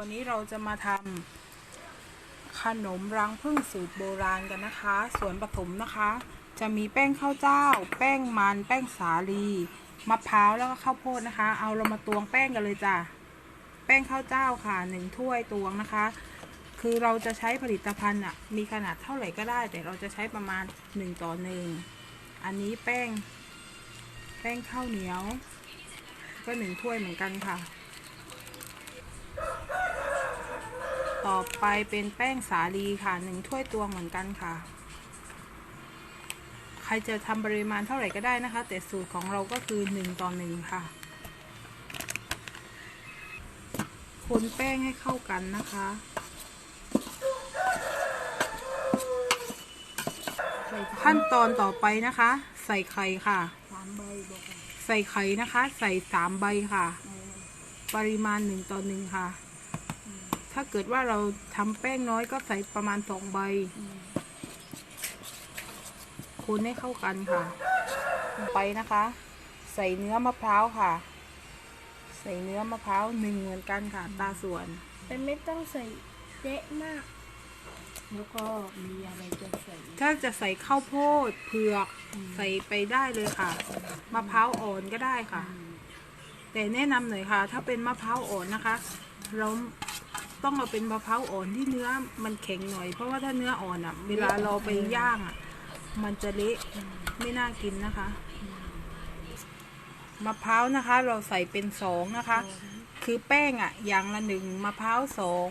วันนี้เราจะมาทำขนมรังผึ้งสูตรโบราณกันนะคะ ส่วนผสมนะคะ จะมีแป้งข้าวเจ้า แป้งมัน แป้งสาลีมะพร้าวแล้วก็ข้าวโพดนะคะ เอาเรามาตวงแป้งกันเลยจ้ะแป้งข้าวเจ้าค่ะหนึ่งถ้วยตวงนะคะ คือเราจะใช้ผลิตภัณฑ์อะมีขนาดเท่าไหร่ก็ได้ แต่เราจะใช้ประมาณ1ต่อหนึ่งอันนี้แป้ง แป้งข้าวเหนียว ก็หนึ่งถ้วยเหมือนกันค่ะ ต่อไปเป็นแป้งสาลีค่ะหนึ่งถ้วยตวงเหมือนกันค่ะ ใครจะทำปริมาณเท่าไหร่ก็ได้นะคะ แต่สูตรของเราก็คือหนึ่งต่อหนึ่งค่ะ คนแป้งให้เข้ากันนะคะ ขั้นตอนต่อไปนะคะ ใส่ไข่ค่ะ ใส่ไข่นะคะ ใส่สามใบค่ะ ปริมาณหนึ่งต่อหนึ่งค่ะ ถ้าเกิดว่าเราทำแป้งน้อยก็ใส่ประมาณสองใบอืมคนให้เข้ากันค่ะต่อไปนะคะ ใส่เนื้อมะพร้าวค่ะ ใส่เนื้อมะพร้าวหนึ่งเหมือนกันค่ะ ตาส่วนแต่ไม่ต้องใส่เยอะมาก แล้วก็มีอะไรจะใส่ ถ้าจะใส่ข้าวโพดเผือกใส่ไปได้เลยค่ะ มะพร้าวอ่อนก็ได้ค่ะ แต่แนะนำหน่อยค่ะ ถ้าเป็นมะพร้าวอ่อนนะคะ เรา ต้องเอาเป็นมะพร้าวอ่อนที่เนื้อมันแข็งหน่อย เพราะว่าถ้าเนื้ออ่อนอะ เวลาเราไปย่างอะ มันจะเละไม่น่ากินนะคะมะพร้าวนะคะ เราใส่เป็นสองนะคะ คือแป้งอะ อย่างละหนึ่งมะพร้าวสอง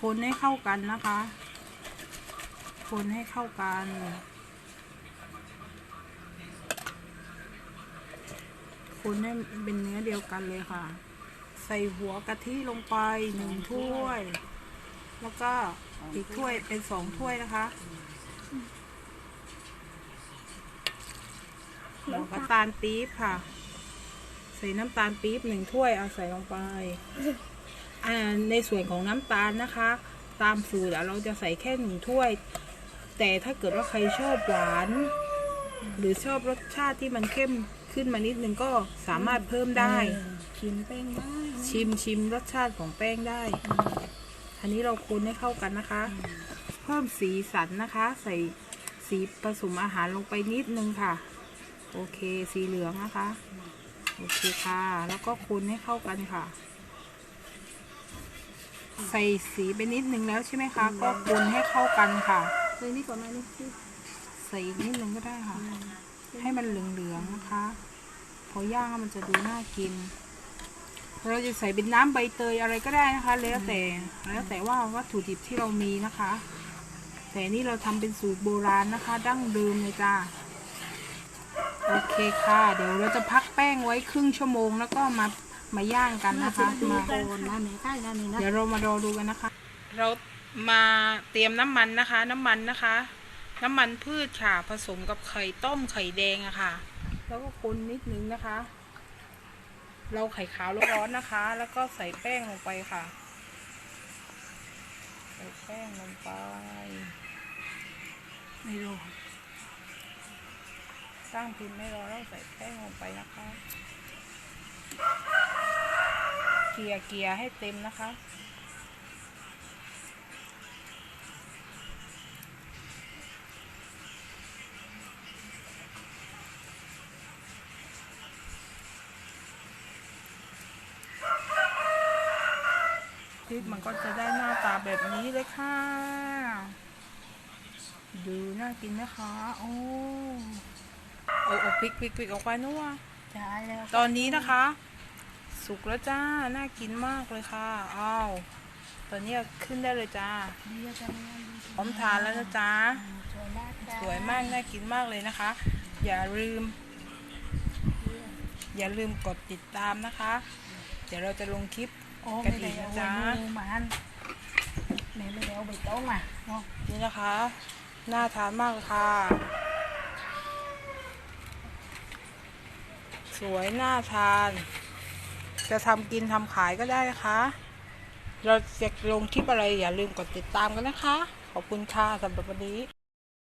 คนให้เข้ากันนะคะ คนให้เข้ากันคนให้เป็นเนื้อเดียวกันเลยค่ะ ใส่หัวกะทิลงไปหนึ่งถ้วย แล้วก็อีกถ้วยเป็นสองถ้วยนะคะแล้วก็ตาลปี๊บค่ะ ใส่น้ำตาลปี๊บหนึ่งถ้วยเอาใส่ลงไปอ่าในส่วนของน้ำตาลนะคะ ตามสูตรเราจะใส่แค่หนึ่งถ้วย แต่ถ้าเกิดว่าใครชอบหวาน หรือชอบรสชาติที่มันเข้มขึ้นมานิดนึงก็สามารถเพิ่มได้ ชิมแป้งได้ชิมชิมรสชาติของแป้งได้ อันนี้เราคนให้เข้ากันนะคะ เพิ่มสีสันนะคะ ใส่สีผสมอาหารลงไปนิดนึงค่ะ โอเคสีเหลืองนะคะ โอเคค่ะ แล้วก็คนให้เข้ากันค่ะ ใส่สีไปนิดนึงแล้วใช่ไหมคะ ก็คนให้เข้ากันค่ะใส่นี่ก่อนนะนี่นี่ใส่อีกนิดนึงก็ได้ค่ะ ให้มันเหลืองๆนะคะ พอย่างแล้วมันจะดูน่ากิน เราจะใส่เป็นน้ำใบเตยอะไรก็ได้นะคะ แล้วแต่แล้วแต่ว่าวัตถุดิบที่เรามีนะคะ แต่นี่เราทำเป็นสูตรโบราณนะคะ ดั้งเดิมเลยจ้าโอเคค่ะ เดี๋ยวเราจะพักแป้งไว้ครึ่งชั่วโมงแล้วก็มามาย่างกันนะคะดูมาก่อนนะไหนใกล้นะนี่นะเดี๋ยวเรามารอดูกันนะคะ เรามาเตรียมน้ำมันนะคะ น้ำมันนะคะ น้ำมันพืชค่ะ ผสมกับไข่ต้มไข่แดงอะค่ะ แล้วก็คนนิดนึงนะคะ เราไข่ขาวร้อนนะคะ แล้วก็ใส่แป้งลงไปค่ะ ใส่แป้งลงไปไม่รอตั้งพิมพ์ไม่รอแล้วใส่แป้งลงไปนะคะเกลี่ยเกลี่ยให้เต็มนะคะ พริกมันก็จะได้หน้าตาแบบนี้เลยค่ะ ดูน่ากินนะคะ โอ้เอาเอาพริกพริกพริกออกไปนัวใช่แล้วตอนนี้นะคะ สุกแล้วจ้า น่ากินมากเลยค่ะอ้าวตอนนี้เอาขึ้นได้เลยจ้าดีจังเลยพร้อมทานแล้วนะจ๊ะสวยมากจ้าสวยมาก น่ากินมากเลยนะคะ อย่าลืม อย่าลืมกดติดตามนะคะ เดี๋ยวเราจะลงคลิป โอ้กระไม่ดิ่ได้งเอานะจ๊ะไว้มือมันแม่ไม่ได้เอาใบตองมาเนาะนี่นะคะ น่าทานมากเลยค่ะ สวยน่าทาน จะทำกินทำขายก็ได้นะคะ เราจะลงคลิปอะไรอย่าลืมกดติดตามกันนะคะ ขอบคุณค่ะสำหรับวันนี้